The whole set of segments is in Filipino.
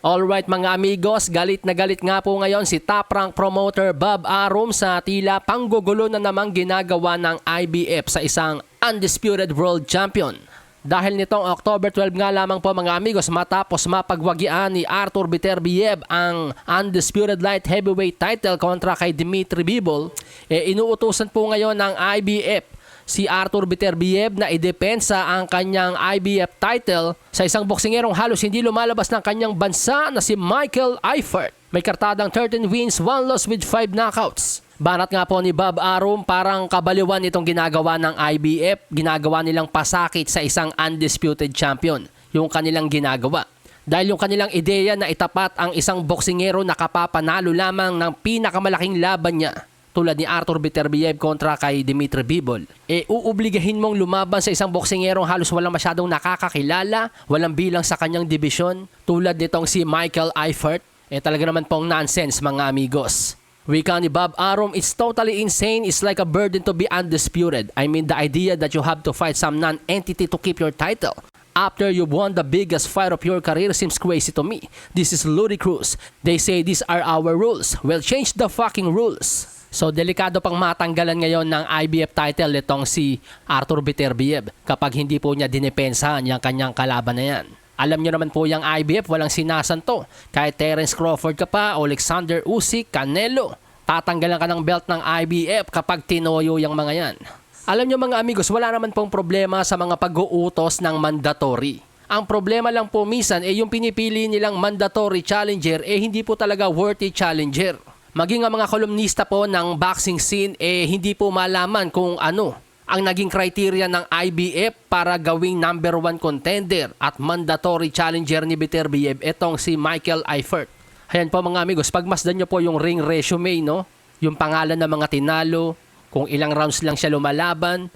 Alright mga amigos, galit na galit nga po ngayon si top rank promoter Bob Arum sa tila panggugulo na namang ginagawa ng IBF sa isang undisputed world champion. Dahil nitong October 12 nga lamang po mga amigos matapos mapagwagian ni Arthur Beterbiev ang undisputed light heavyweight title kontra kay Dimitri Bivol, eh inuutusan po ngayon ng IBF si Arthur Beterbiev na idepensa ang kanyang IBF title sa isang boksingerong halos hindi lumalabas ng kanyang bansa na si Michael Eifert. May kartadang 13 wins, 1 loss with 5 knockouts. Banat nga po ni Bob Arum parang kabaliwan itong ginagawa ng IBF, ginagawa nilang pasakit sa isang undisputed champion, yung kanilang ginagawa. Dahil yung kanilang ideya na itapat ang isang boksingero na kapapanalo lamang ng pinakamalaking laban niya tulad ni Arthur Beterbiev kontra kay Dimitri Bivol, e uubligahin mong lumaban sa isang boksingerong halos walang masyadong nakakakilala, walang bilang sa kanyang dibisyon, tulad nitong si Michael Eifert, eh talaga naman pong nonsense mga amigos. Wika ni Bob Arum, it's totally insane. It's like a burden to be undisputed. I mean, the idea that you have to fight some non-entity to keep your title. After you've won the biggest fight of your career seems crazy to me. This is ludicrous. They say these are our rules. Well, change the fucking rules. So, delikado pang matanggalan ngayon ng IBF title itong si Arthur Beterbiev kapag hindi po niya dinepensahan yung kanyang kalaban na yan. Alam nyo naman po yung IBF, walang sinasanto. Kahit Terence Crawford ka pa, Alexander Usyk, Canelo, tatanggalan ka ng belt ng IBF kapag tinoyo yung mga yan. Alam nyo mga amigos, wala naman pong problema sa mga pag-uutos ng mandatory. Ang problema lang po minsan eh yung pinipili nilang mandatory challenger eh hindi po talaga worthy challenger. Maging ang mga kolumnista po ng boxing scene eh hindi po malaman kung ano ang naging criteria ng IBF para gawing number one contender at mandatory challenger ni Beterbiev itong si Michael Eifert. Ayan po mga amigos, pagmasdan nyo po yung ring resume, no? Yung pangalan ng mga tinalo, kung ilang rounds lang siya lumalaban,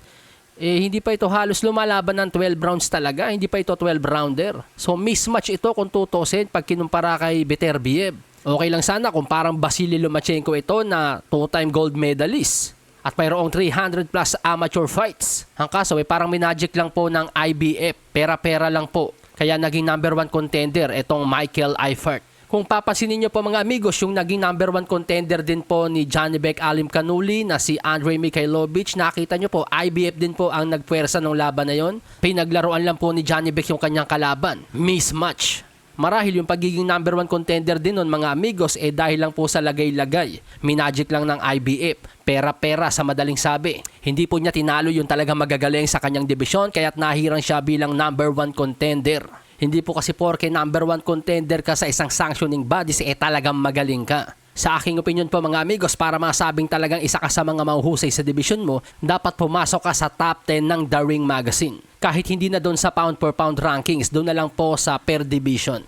eh hindi pa ito halos lumalaban ng 12 rounds talaga, hindi pa ito 12 rounder. So mismatch ito kung tutusin pag kinumpara kay Beterbiev. Okay lang sana kung parang Vasily Lomachenko ito na two-time gold medalist at mayroong 300 plus amateur fights. Ang kaso ay parang minagic lang po ng IBF, pera-pera lang po. Kaya naging number one contender itong Michael Eifert. Kung papansinin niyo po mga amigos, yung naging number one contender din po ni Johnny Beck Alim Kanuli na si Andre Mikhailovich, nakita niyo po, IBF din po ang nagpuwersa ng laban na yon. Pinaglaruan lang po ni Johnny Beck yung kanyang kalaban. Mismatch. Marahil yung pagiging number one contender din nun mga amigos eh dahil lang po sa lagay-lagay. Minagic lang ng IBF. Pera-pera sa madaling sabi. Hindi po niya tinalo yung talaga magagaling sa kanyang dibisyon kaya't nahirang siya bilang number one contender. Hindi po kasi porke number one contender ka sa isang sanctioning bodies eh talagang magaling ka. Sa aking opinion po mga amigos, para masabing talagang isa ka sa mga mauhusay sa division mo, dapat pumasok ka sa top 10 ng The Ring Magazine. Kahit hindi na doon sa pound per pound rankings, doon na lang po sa per division.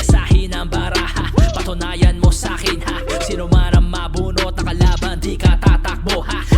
Sa ng baraha, patunayan mo sa akin ha, sino man ang mabunot na di ka tatakbo ha,